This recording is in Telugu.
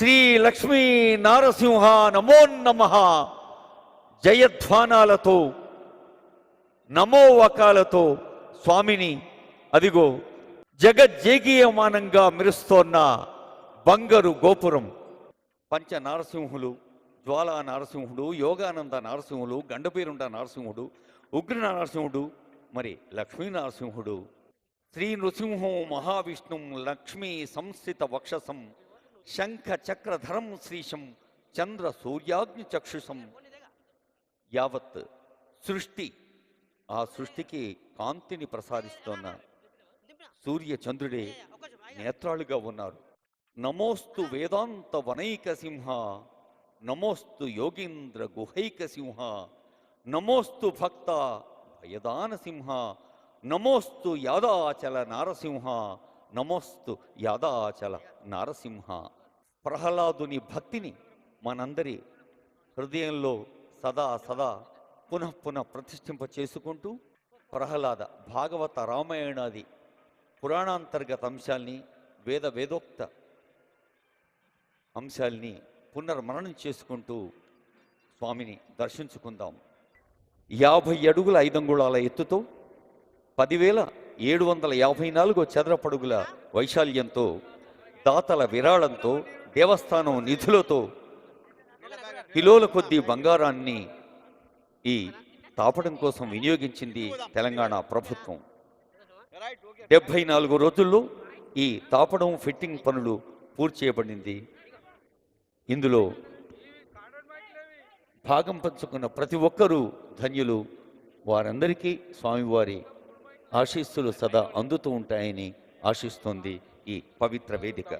శ్రీ లక్ష్మీ నారసింహ నమో నమ. జయధ్వానాలతో నమో వకాలతో స్వామిని అదిగో జగజ్జేగీయమానంగా మెరుస్తోన్న బంగరు గోపురం. పంచ నారసింహులు జ్వాలా నారసింహుడు యోగానంద నారసింహుడు గండపేరుండ నారసింహుడు ఉగ్ర నారసింహుడు మరి లక్ష్మీ నారసింహుడు శ్రీ నృసింహం మహావిష్ణుం లక్ష్మీ సంస్థిత వక్షసం. శంఖ చక్రధరం శ్రీశం చంద్ర సూర్యాగ్ని చక్షుషం. యావత్ సృష్టి ఆ సృష్టికి కాంతిని ప్రసాదిస్తున్న సూర్య చంద్రుడే నేత్రాలుగా ఉన్నారు. నమోస్తు వేదాంత వనైక సింహ నమోస్తు యోగీంద్ర గుహైక సింహ నమోస్తు భక్త భయదాన సింహ నమోస్తు యాదాచల నారసింహ నమోస్తు యాదాచల నారసింహ. ప్రహ్లాదుని భక్తిని మనందరి హృదయంలో సదా సదా పునః పునః ప్రతిష్ఠింప చేసుకుంటూ ప్రహ్లాద భాగవత రామాయణాది పురాణాంతర్గత అంశాల్ని వేద వేదోక్త అంశాల్ని పునర్మరణం చేసుకుంటూ స్వామిని దర్శించుకుందాం. యాభై అడుగుల ఐదంగుళాల ఎత్తుతో పదివేల ఏడు వందల యాభై నాలుగు చదరపడుగుల వైశాల్యంతో దాతల విరాళంతో దేవస్థానం నిధులతో కిలోల కొద్దీ బంగారాన్ని ఈ తాపడం కోసం వినియోగించింది తెలంగాణ ప్రభుత్వం. డెబ్బై నాలుగు రోజుల్లో ఈ తాపడం ఫిట్టింగ్ పనులు పూర్తి చేయబడింది. ఇందులో భాగం పంచుకున్న ప్రతి ఒక్కరూ ధన్యులు. వారందరికీ స్వామివారి ఆశీస్సులు సదా అందుతూ ఉంటాయని ఆశిస్తోంది ఈ పవిత్ర వేదిక.